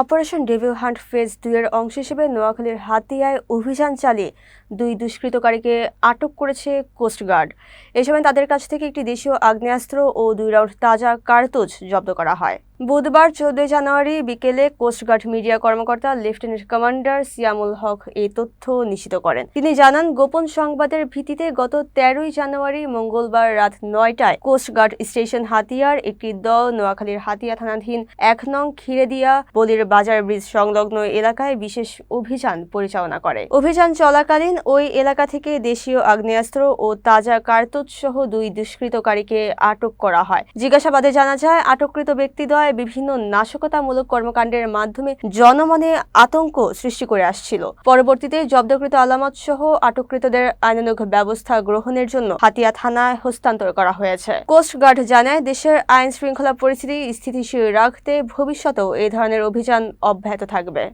Operation devil hunt phase দুইয়ের অংশ হিসেবে নোয়াখালীর হাতিয়ায় অভিযান চালিয়ে দুই দুষ্কৃতকারীকে আটক করেছে কোস্টগার্ড এ সময় তাদের কাছ থেকে একটি দেশীয় আগ্নেয়াস্ত্র ও দুই রাউন্ড তাজা কার্তুজ জব্দ করা হয়। বুধবার চোদ্দই জানুয়ারি বিকেলে কোস্টগার্ড মিডিয়া কর্মকর্তা লেফটেন্যান্ট কমান্ডার সিয়ামুল হক এই তথ্য নিশ্চিত করেন। তিনি জানান, গোপন সংবাদের ভিত্তিতে গত তেরোই জানুয়ারি মঙ্গলবার রাত নয়টায় কোস্টগার্ড স্টেশন হাতিয়ার, একটি দল নোয়াখালীর হাতিয়া থানাধীন এক নং খিরেদিয়া বলির বাজার ব্রিজ সংলগ্ন এলাকায় বিশেষ অভিযান পরিচালনা করে। অভিযান চলাকালীন ওই এলাকা থেকে দেশীয় আগ্নেয়াস্ত্র ও তাজা কার্তুজ সহ দুই দুষ্কৃতকারীকে আটক করা হয়। জিজ্ঞাসাবাদে জানা যায়, আটককৃত ব্যক্তিদ্বয় বিভিন্ন নাশকতামূলক কর্মকাণ্ডের মাধ্যমে জনমনে আতঙ্ক সৃষ্টি করে আসছিল। পরবর্তীতে জব্দকৃত আলামত সহ আটককৃতদের আইনানুগ ব্যবস্থা গ্রহণের জন্য হাতিয়া থানায় হস্তান্তর করা হয়েছে। কোস্টগার্ড জানায়, দেশের আইন শৃঙ্খলা পরিস্থিতি স্থিতিশীল রাখতে ভবিষ্যতেও এই ধরনের অভিযান অব্যাহত থাকবে।